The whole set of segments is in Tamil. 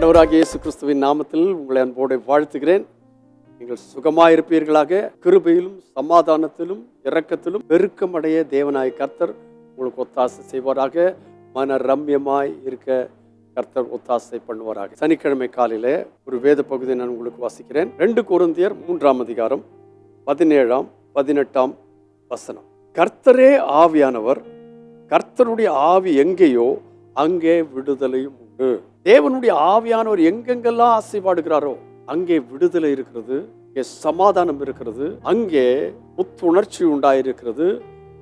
ஆண்டவராக இயேசு கிறிஸ்துவின் நாமத்தில் உங்களை அன்போடு வாழ்த்துகிறேன். நீங்கள் சுகமாயிருப்பீர்களாக. கிருபையிலும் சமாதானத்திலும் இரக்கத்திலும் பெருக்கமடைய தேவனாய் கர்த்தர் உங்களுக்கு ஒத்தாசை செய்வாராக. மன ரம்யமாய் இருக்க கர்த்தர் ஒத்தாசை பண்ணுவாராக. சனிக்கிழமை காலையில் ஒரு வேத பகுதியை நான் உங்களுக்கு வாசிக்கிறேன். ரெண்டு குருந்தியர் மூன்றாம் அதிகாரம் பதினேழாம் பதினெட்டாம் வசனம். கர்த்தரே ஆவியானவர் கர்த்தருடைய ஆவி எங்கேயோ அங்கே விடுதலையும் உண்டு தேவனுடைய ஆவியானவர் எங்கெங்கெல்லாம் ஆசைப்பாடுகிறாரோ அங்கே விடுதலை இருக்கிறது சமாதானம் இருக்கிறது அங்கே புத்துணர்ச்சி உண்டாயிருக்கிறது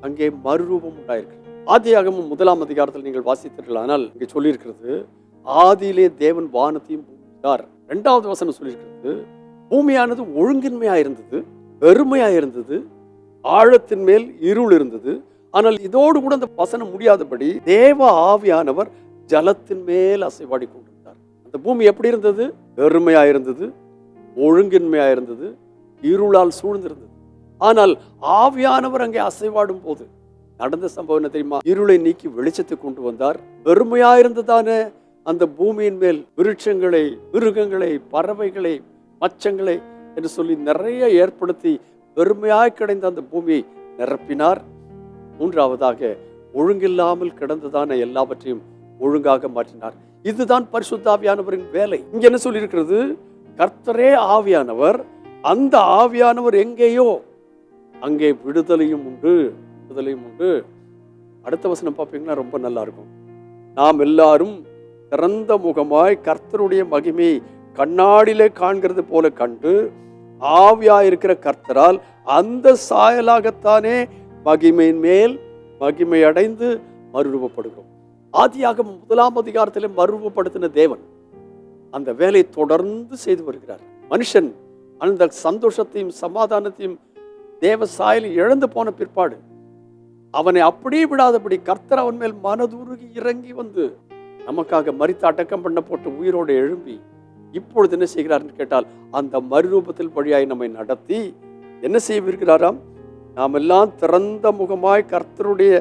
அங்கே மறுரூபம் உண்டாயிருக்கிறது. ஆதியாகமும் முதலாம் அதிகாரத்தில் நீங்கள் வாசித்தீர்கள் ஆனால் இங்கே சொல்லியிருக்கிறது ஆதியிலே தேவன் வானத்தையும் பூமித்தார் ரெண்டாவது வசனம் சொல்லியிருக்கிறது பூமியானது ஒழுங்கின்மையா இருந்தது வெறுமையா இருந்தது ஆழத்தின் மேல் இருள் இருந்தது. ஆனால் இதோடு கூட அந்த வசனம் முடியாதபடி தேவ ஆவியானவர் ஜலத்தின் மேல் அசைவாடி கொண்டிருந்தார் அந்த பூமி எப்படி இருந்தது? வெறுமையாக இருந்தது ஒழுங்கின்மையா இருந்தது இருளால் சூழ்ந்திருந்தது. ஆனால் ஆவியானவர் அங்கே அசைவாடும் போது நடந்த சம்பவம் என்ன தெரியுமா? இருளை நீக்கி வெளிச்சத்தை கொண்டு வந்தார். வெறுமையா இருந்ததானே அந்த பூமியின் மேல் விருட்சங்களை மிருகங்களை பறவைகளை மச்சங்களை என்று சொல்லி நிறைய ஏற்படுத்தி வெறுமையாய் கிடைந்த அந்த பூமியை நிரப்பினார். மூன்றாவதாக ஒழுங்கில்லாமல் கிடந்ததான எல்லாவற்றையும் ஒழுங்காக மாற்றினார். இதுதான் பரிசுத்தாவியானவரின் வேலை. இங்க என்ன சொல்லியிருக்கிறது? கர்த்தரே ஆவியானவர் அந்த ஆவியானவர் எங்கேயோ? அங்கே விடுதலையும் உண்டு விடுதலையும் உண்டு. அடுத்த வசனம் பார்ப்பீங்கன்னா ரொம்ப நல்லா இருக்கும் நாம் எல்லாரும் திறந்த முகமாய் கர்த்தருடைய மகிமையை கண்ணாடியிலே காண்கிறது போல கண்டு ஆவியாயிருக்கிற கர்த்தரால் அந்த சாயலாகத்தானே மகிமையின் மேல் மகிமை அடைந்து மறுரூபப்படுகிறோம். ஆதியாக முதலாம் அதிகாரத்தில் மறுரூபப்படுத்தின தேவன் அந்த வேலை தொடர்ந்து செய்து வருகிறார். மனுஷன் அந்த சந்தோஷத்தையும் சமாதானத்தையும் தேவ சாயலில் இழந்து போன பிற்பாடு அவனை அப்படியே விடாதபடி கர்த்தர் அவன் மேல் மனதுருகி இறங்கி வந்து நமக்காக மறித்து அடக்கம் பண்ண போட்டு உயிரோடு எழும்பி இப்பொழுது என்ன செய்கிறார்னு கேட்டால் அந்த மறுரூபத்தில் வழியாய் நம்மை நடத்தி என்ன செய்விருக்கிறாராம் நாம் எல்லாம் திறந்த முகமாய் கர்த்தருடைய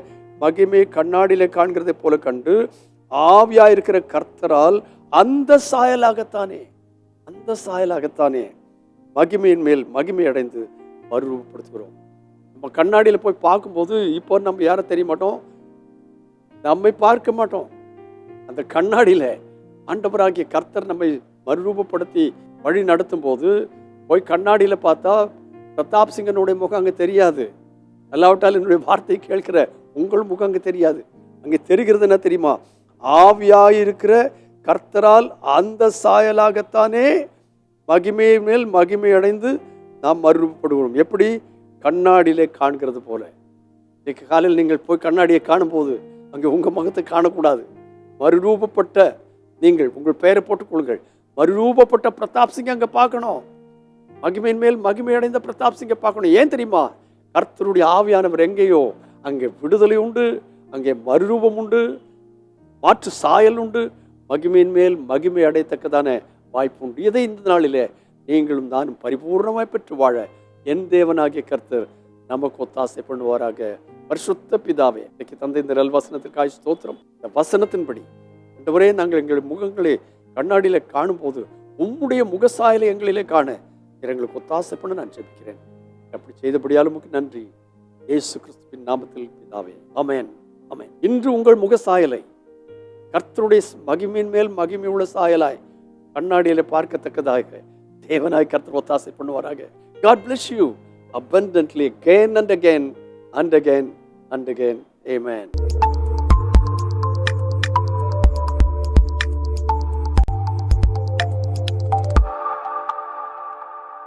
மகிமை கண்ணாடியிலே காண்கிறதை போல கண்டு ஆவியாயிருக்கிற கர்த்தரால் அந்த சாயலாகத்தானே அந்த சாயலாகத்தானே மகிமையின் மேல் மகிமை அடைந்து மறுரூபப்படுத்துகிறோம். நம்ம கண்ணாடியில் போய் பார்க்கும்போது இப்போ நம்ம யாரும் தெரிய மாட்டோம்? நம்மை பார்க்க மாட்டோம். அந்த கண்ணாடியில் ஆண்டவராகிய கர்த்தர் நம்மை மறுரூபப்படுத்தி வழி நடத்தும் போது போய் கண்ணாடியில் பார்த்தா பிரதாப் சிங்கனுடைய முகம் அங்கே தெரியாது. அல்லாவிட்டால் என்னுடைய வார்த்தையை கேட்கிற உங்கள் முகம் அங்கே தெரியாது. அங்கே தெரிகிறது என்ன தெரியுமா? ஆவியாயிருக்கிற கர்த்தரால் அந்த சாயலாகத்தானே மகிமை மேல் மகிமை அடைந்து நாம் மறுரூபப்படுகிறோம் எப்படி? கண்ணாடியிலே காண்கிறது போல. இன்னைக்கு காலையில் நீங்கள் போய் கண்ணாடியை காணும்போது அங்கே உங்கள் முகத்தை காணக்கூடாது. மறுரூபப்பட்ட நீங்கள் உங்கள் பெயரை போட்டுக்கொள்ளுங்கள் மறுரூபப்பட்ட பிரதாப் சிங் அங்கே பார்க்கணும். மகிமையின் மேல் மகிமை அடைந்த பிரதாப் சிங்கை பார்க்கணும். ஏன் தெரியுமா? கர்த்தருடைய ஆவியானவர் எங்கேயோ அங்கே விடுதலை உண்டு அங்கே மறுரூபம் உண்டு மாற்று சாயல் உண்டு. மகிமையின் மேல் மகிமை அடையத்தக்கதான வாய்ப்பு உண்டு. இதை இந்த நாளிலே நீங்களும் நானும் பரிபூர்ணமாய் பெற்று வாழ என் தேவனாகிய கர்த்தர் நமக்கு ஒத்தாசை பண்ணுவாராக. பரிசுத்த பிதாவே இன்னைக்கு தந்தை இந்த நல்வசனத்திற்காய் ஸ்தோத்திரம். இந்த வசனத்தின்படி ஆண்டவரே நாங்கள் எங்கள் முகங்களை கண்ணாடியில காணும்போது உம்முடைய முகசாயலை எங்களிலே காண எங்களுக்கு ஒத்தாசை பண்ண நான் ஜெபிக்கிறேன். அப்படி செய்தபடியாலும் நன்றி. இயேசு கிறிஸ்துவின் நாமத்தில் பிதாவே அமேன் அமேன் இன்று உங்கள் முக சாயலை கர்த்தருடைய மகிமையின் மேல் மகிமை உள்ள சாயலாய் கண்ணாடியில பார்க்கத்தக்கதாக தேவனாய் கர்த்தர் ஒத்தாசை பண்ணுவாராக God bless you abundantly again and again and again and again. Amen.